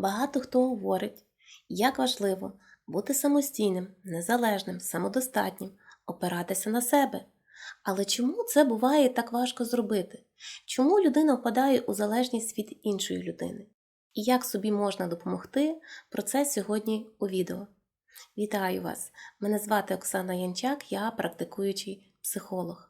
Багато хто говорить, як важливо бути самостійним, незалежним, самодостатнім, опиратися на себе. Але чому це буває так важко зробити? Чому людина впадає у залежність від іншої людини? І як собі можна допомогти? Про це сьогодні у відео. Вітаю вас! Мене звати Оксана Янчак, я практикуючий психолог.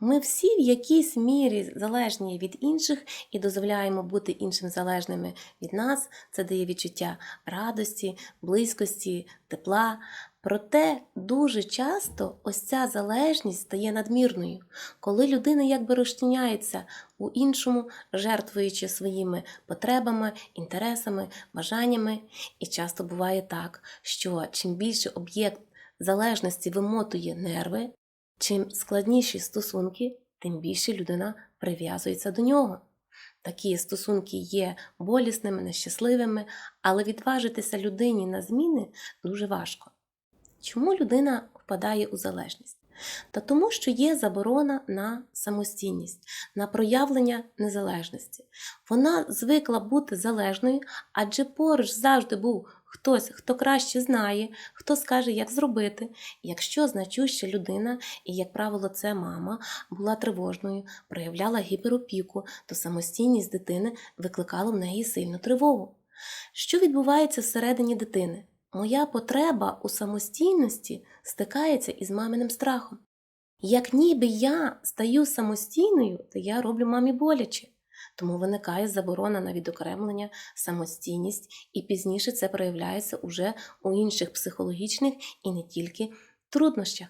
Ми всі в якійсь мірі залежні від інших і дозволяємо бути іншим залежними від нас. Це дає відчуття радості, близькості, тепла. Проте дуже часто ось ця залежність стає надмірною, коли людина якби розчиняється у іншому, жертвуючи своїми потребами, інтересами, бажаннями. І часто буває так, що чим більше об'єкт залежності вимотує нерви, Чим складніші стосунки, тим більше людина прив'язується до нього. Такі стосунки є болісними, нещасливими, але відважитися людині на зміни дуже важко. Чому людина впадає у залежність? Та тому, що є заборона на самостійність, на проявлення незалежності. Вона звикла бути залежною, адже поруч завжди був хтось, хто краще знає, хто скаже, як зробити. Якщо значуща людина, і, як правило, це мама, була тривожною, проявляла гіперопіку, то самостійність дитини викликала в неї сильну тривогу. Що відбувається всередині дитини? Моя потреба у самостійності стикається із маминим страхом. Як ніби я стаю самостійною, то я роблю мамі боляче. Тому виникає заборона на відокремлення, самостійність, і пізніше це проявляється уже у інших психологічних і не тільки труднощах.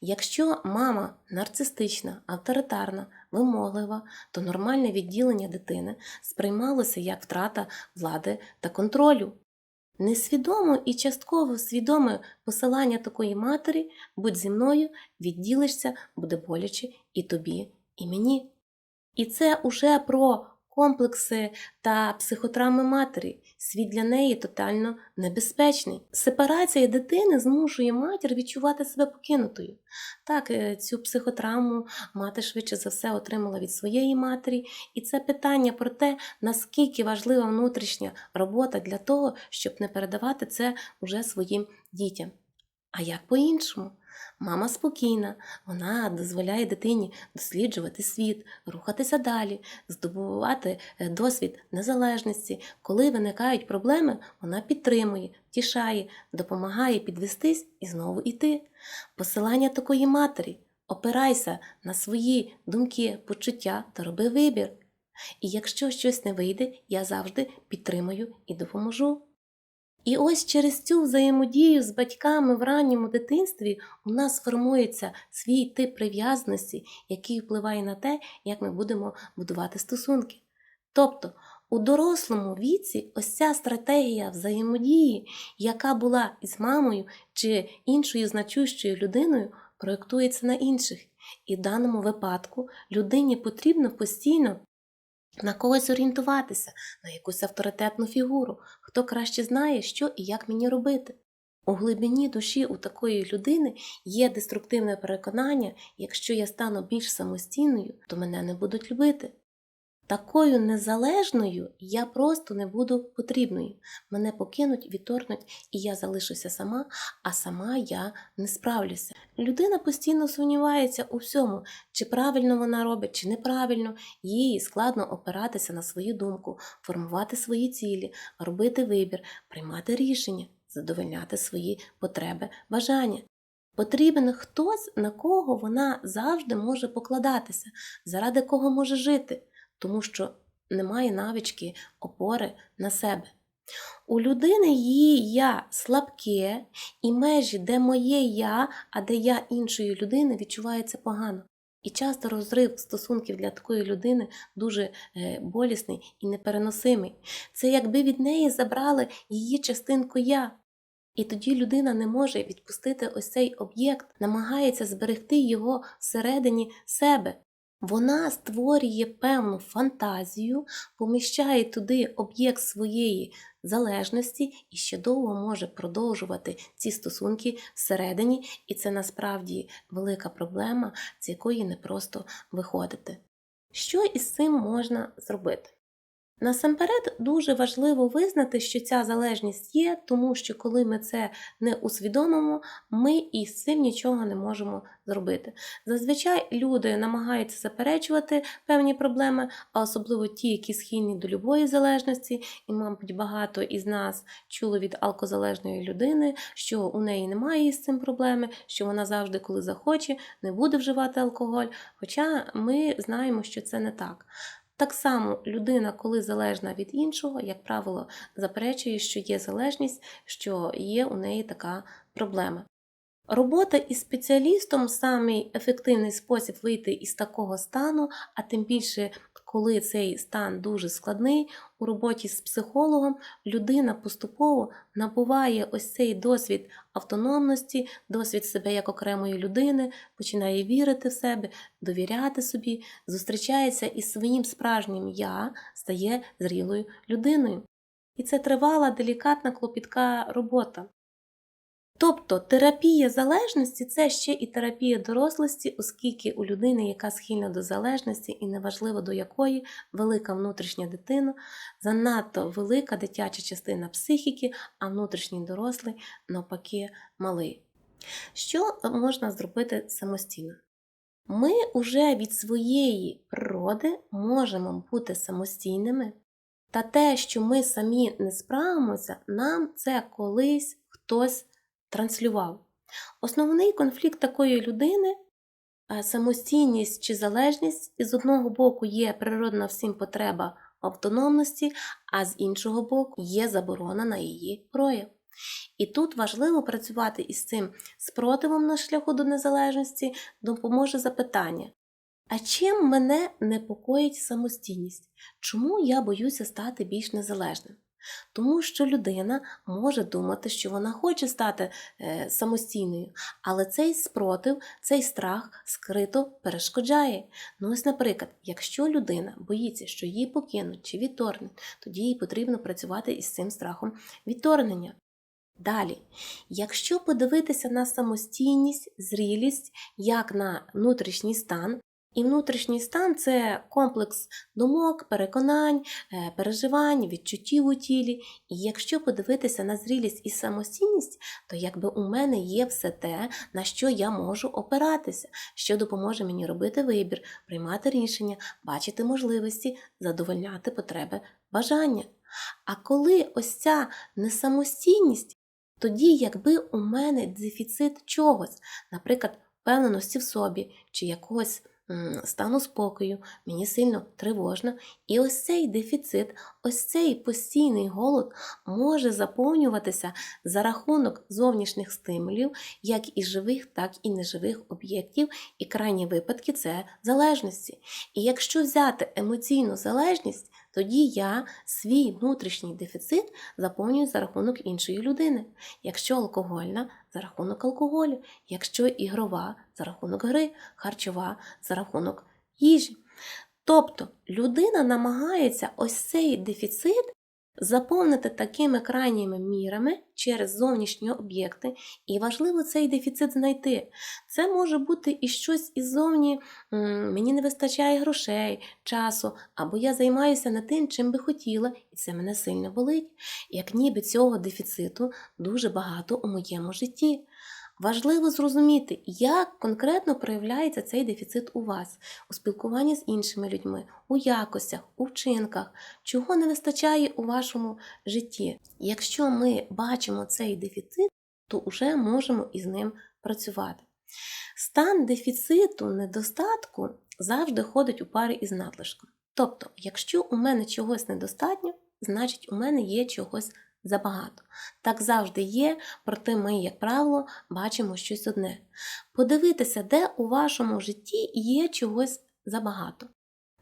Якщо мама нарцистична, авторитарна, вимоглива, то нормальне відділення дитини сприймалося як втрата влади та контролю. Несвідомо і частково свідоме посилання такої матері, будь зі мною, відділишся, буде боляче і тобі, і мені. І це уже про комплекси та психотравми матері. Світ для неї тотально небезпечний. Сепарація дитини змушує матір відчувати себе покинутою. Так, е, цю психотравму мати швидше за все отримала від своєї матері, і це питання про те, наскільки важлива внутрішня робота для того, щоб не передавати це уже своїм дітям. А як по-іншому? Мама спокійна, вона дозволяє дитині досліджувати світ, рухатися далі, здобувати е, досвід незалежності. Коли виникають проблеми, вона підтримує, втішає, допомагає підвестись і знову йти. Посилання такої матері. Опирайся на свої думки, почуття та роби вибір. І якщо щось не вийде, я завжди підтримую і допоможу. І ось через цю взаємодію з батьками в ранньому дитинстві у нас формується свій тип прив'язаності, який впливає на те, як ми будемо будувати стосунки. Тобто, у дорослому віці ось ця стратегія взаємодії, яка була із мамою чи іншою значущою людиною, проєктується на інших. І в даному випадку людині потрібно постійно на когось орієнтуватися, на якусь авторитетну фігуру, хто краще знає, що і як мені робити. У глибині душі у такої людини є деструктивне переконання, якщо я стану більш самостійною, то мене не будуть любити. Такою незалежною я просто не буду потрібною. Мене покинуть, відторгнуть, і я залишуся сама, а сама я не справлюся. Людина постійно сумнівається у всьому, чи правильно вона робить, чи неправильно, їй складно опиратися на свою думку, формувати свої цілі, робити вибір, приймати рішення, задовольняти свої потреби, бажання. Потрібен хтось, на кого вона завжди може покладатися, заради кого може жити тому що немає навички опори на себе. У людини її я слабке, і межі, де моє я, а де я іншої людини, відчувається погано. І часто розрив стосунків для такої людини дуже е, болісний і непереносимий. Це якби від неї забрали її частинку я. І тоді людина не може відпустити ось цей об'єкт, намагається зберегти його всередині себе. Вона створює певну фантазію, поміщає туди об'єкт своєї залежності і ще довго може продовжувати ці стосунки всередині, і це насправді велика проблема, з якої непросто виходити. Що із цим можна зробити? Насамперед дуже важливо визнати, що ця залежність є, тому що коли ми це не усвідомимо, ми і з цим нічого не можемо зробити. Зазвичай люди намагаються заперечувати певні проблеми, а особливо ті, які схильні до любої залежності, і, мабуть, багато із нас чуло від алкозалежної людини, що у неї немає із цим проблеми, що вона завжди, коли захоче, не буде вживати алкоголь. Хоча ми знаємо, що це не так. Так само людина, коли залежна від іншого, як правило, заперечує, що є залежність, що є у неї така проблема. Робота із спеціалістом самий ефективний спосіб вийти із такого стану, а тим більше, коли цей стан дуже складний, у роботі з психологом людина поступово набуває ось цей досвід автономності, досвід себе як окремої людини, починає вірити в себе, довіряти собі, зустрічається із своїм справжнім я, стає зрілою людиною. І це тривала, делікатна, клопітка робота. Тобто терапія залежності це ще і терапія дорослості, оскільки у людини, яка схильна до залежності, і неважливо до якої велика внутрішня дитина, занадто велика дитяча частина психіки, а внутрішній дорослий навпаки малий. Що можна зробити самостійно? Ми вже від своєї природи можемо бути самостійними, та те, що ми самі не справимося, нам це колись хтось транслював. Основний конфлікт такої людини самостійність чи залежність, і з одного боку є природна всім потреба автономності, а з іншого боку є заборона на її прояв. І тут важливо працювати із цим спротивом на шляху до незалежності допоможе запитання. А чим мене непокоїть самостійність? Чому я боюся стати більш незалежним? Тому що людина може думати, що вона хоче стати е, самостійною, але цей спротив, цей страх скрито перешкоджає. Ну ось, наприклад, якщо людина боїться, що її покинуть чи відторгнуть, тоді їй потрібно працювати із цим страхом відторгнення. Далі, якщо подивитися на самостійність, зрілість як на внутрішній стан, і внутрішній стан це комплекс думок, переконань, е, переживань, відчуттів у тілі. І якщо подивитися на зрілість і самостійність, то якби у мене є все те, на що я можу опиратися, що допоможе мені робити вибір, приймати рішення, бачити можливості, задовольняти потреби, бажання. А коли ось ця несамостійність, тоді якби у мене дефіцит чогось, наприклад, впевненості в собі чи якогось стану спокою, мені сильно тривожно. І ось цей дефіцит, ось цей постійний голод може заповнюватися за рахунок зовнішніх стимулів, як і живих, так і неживих об'єктів, і крайні випадки це залежності. І якщо взяти емоційну залежність, тоді я свій внутрішній дефіцит заповнюю за рахунок іншої людини. Якщо алкогольна за рахунок алкоголю, якщо ігрова за рахунок гри, харчова за рахунок їжі. Тобто людина намагається ось цей дефіцит заповнити такими крайніми мірами через зовнішні об'єкти, і важливо цей дефіцит знайти. Це може бути і щось іззовні, мені не вистачає грошей, часу, або я займаюся не тим, чим би хотіла, і це мене сильно болить. Як ніби цього дефіциту дуже багато у моєму житті. Важливо зрозуміти, як конкретно проявляється цей дефіцит у вас, у спілкуванні з іншими людьми, у якостях, у вчинках, чого не вистачає у вашому житті. Якщо ми бачимо цей дефіцит, то вже можемо із ним працювати. Стан дефіциту, недостатку завжди ходить у парі із надлишком. Тобто, якщо у мене чогось недостатньо, значить у мене є чогось забагато. Так завжди є, проте ми, як правило, бачимо щось одне. Подивитися, де у вашому житті є чогось забагато.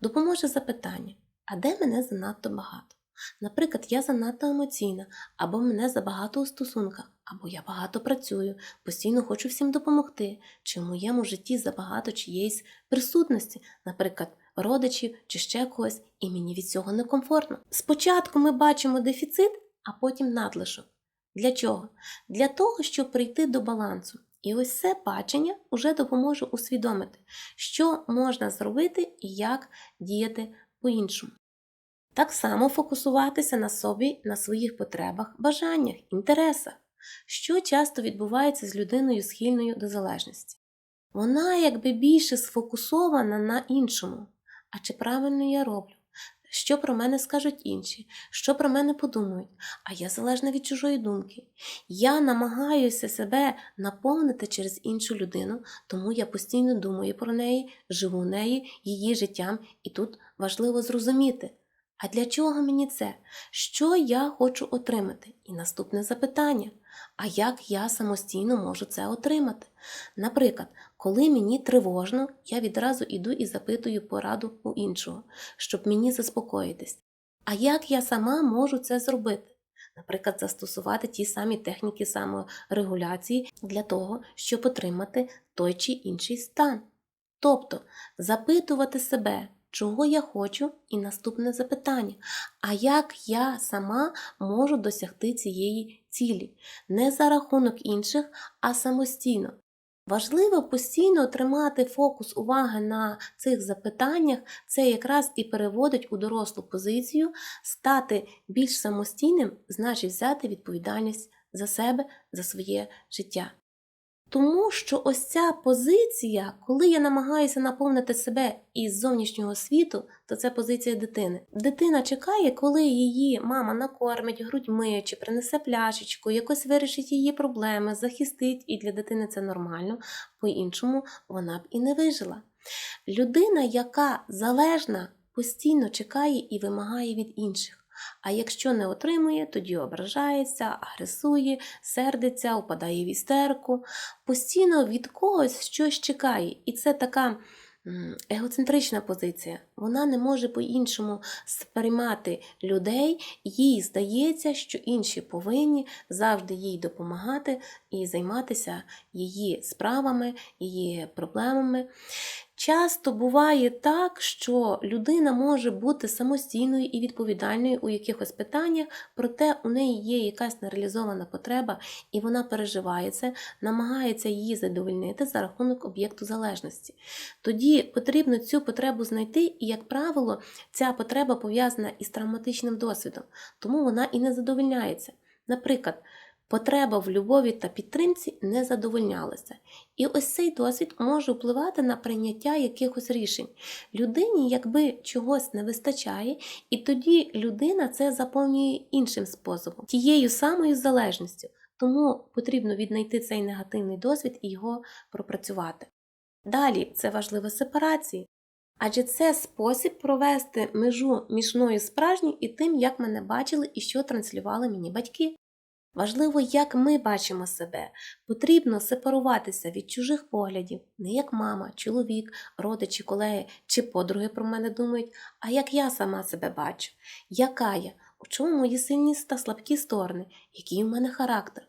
Допоможе запитання, а де мене занадто багато? Наприклад, я занадто емоційна, або мене забагато у стосунках, або я багато працюю, постійно хочу всім допомогти, чи в моєму житті забагато чиєїсь присутності, наприклад, родичів чи ще когось, і мені від цього некомфортно. Спочатку ми бачимо дефіцит, а потім надлишок. Для чого? Для того, щоб прийти до балансу. І ось це бачення вже допоможе усвідомити, що можна зробити і як діяти по-іншому. Так само фокусуватися на собі, на своїх потребах, бажаннях, інтересах, що часто відбувається з людиною схильною до залежності. Вона якби більше сфокусована на іншому. А чи правильно я роблю? Що про мене скажуть інші? Що про мене подумають? А я залежна від чужої думки. Я намагаюся себе наповнити через іншу людину, тому я постійно думаю про неї, живу нею, її життям, і тут важливо зрозуміти. А для чого мені це? Що я хочу отримати? І наступне запитання: а як я самостійно можу це отримати? Наприклад, коли мені тривожно, я відразу іду і запитую пораду у іншого, щоб мені заспокоїтись. А як я сама можу це зробити? Наприклад, застосувати ті самі техніки саморегуляції для того, щоб отримати той чи інший стан. Тобто запитувати себе, чого я хочу, і наступне запитання: а як я сама можу досягти цієї цілі? Не за рахунок інших, а самостійно. Важливо постійно тримати фокус уваги на цих запитаннях, це якраз і переводить у дорослу позицію, стати більш самостійним, значить взяти відповідальність за себе, за своє життя. Тому що ось ця позиція, коли я намагаюся наповнити себе із зовнішнього світу, то це позиція дитини. Дитина чекає, коли її мама накормить грудьми чи принесе пляшечку, якось вирішить її проблеми, захистить, і для дитини це нормально, по-іншому вона б і не вижила. Людина, яка залежна, постійно чекає і вимагає від інших. А якщо не отримує, тоді ображається, агресує, сердиться, упадає в істерку, постійно від когось щось чекає. І це така егоцентрична позиція. Вона не може по-іншому сприймати людей, їй здається, що інші повинні завжди їй допомагати і займатися її справами, її проблемами. Часто буває так, що людина може бути самостійною і відповідальною у якихось питаннях, проте у неї є якась нереалізована потреба, і вона переживає це, намагається її задовольнити за рахунок об'єкту залежності. Тоді потрібно цю потребу знайти, і, як правило, ця потреба пов'язана із травматичним досвідом, тому вона і не задовольняється. Наприклад, Потреба в любові та підтримці не задовольнялася. І ось цей досвід може впливати на прийняття якихось рішень. Людині якби чогось не вистачає, і тоді людина це заповнює іншим способом, тією самою залежністю. Тому потрібно віднайти цей негативний досвід і його пропрацювати. Далі це важливо сепарації. Адже це спосіб провести межу між мною справжнім і тим, як мене бачили і що транслювали мені батьки. Важливо, як ми бачимо себе. Потрібно сепаруватися від чужих поглядів, не як мама, чоловік, родичі, колеги чи подруги про мене думають, а як я сама себе бачу, яка я, у чому мої сильні та слабкі сторони, який у мене характер.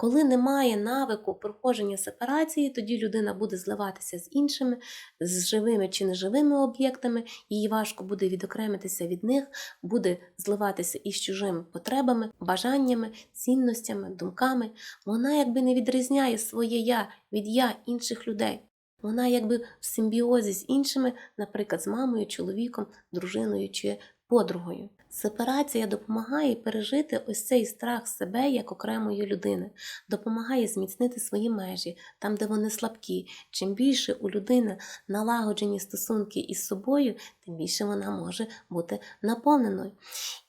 Коли немає навику проходження сепарації, тоді людина буде зливатися з іншими, з живими чи неживими об'єктами, їй важко буде відокремитися від них, буде зливатися із чужими потребами, бажаннями, цінностями, думками. Вона якби не відрізняє своє я від я інших людей. Вона якби в симбіозі з іншими, наприклад, з мамою, чоловіком, дружиною чи подругою. Сепарація допомагає пережити ось цей страх себе як окремої людини, допомагає зміцнити свої межі там, де вони слабкі. Чим більше у людини налагоджені стосунки із собою, тим більше вона може бути наповненою.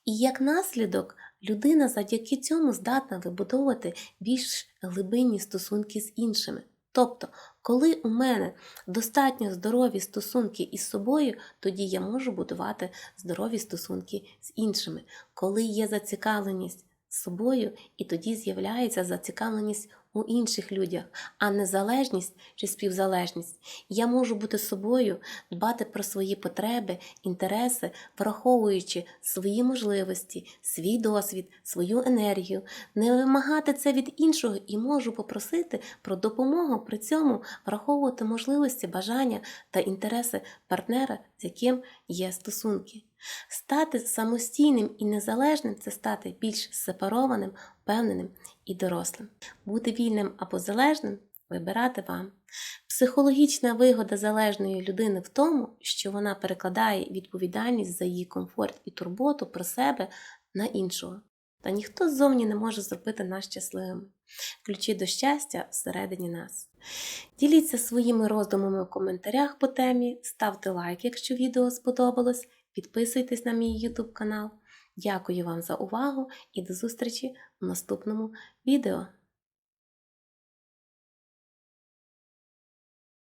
І як наслідок, людина завдяки цьому здатна вибудовувати більш глибинні стосунки з іншими. Тобто, коли у мене достатньо здорові стосунки із собою, тоді я можу будувати здорові стосунки з іншими. Коли є зацікавленість собою, і тоді з'являється зацікавленість у інших людях, а не залежність чи співзалежність. Я можу бути собою, дбати про свої потреби, інтереси, враховуючи свої можливості, свій досвід, свою енергію, не вимагати це від іншого і можу попросити про допомогу при цьому враховувати можливості, бажання та інтереси партнера, з яким є стосунки. Стати самостійним і незалежним це стати більш сепарованим, впевненим і дорослим. Бути вільним або залежним вибирати вам. Психологічна вигода залежної людини в тому, що вона перекладає відповідальність за її комфорт і турботу про себе на іншого. Та ніхто ззовні не може зробити нас щасливими. Ключі до щастя всередині нас. Діліться своїми роздумами у коментарях по темі, ставте лайк, якщо відео сподобалось, підписуйтесь на мій YouTube канал. Дякую вам за увагу і до зустрічі в наступному відео.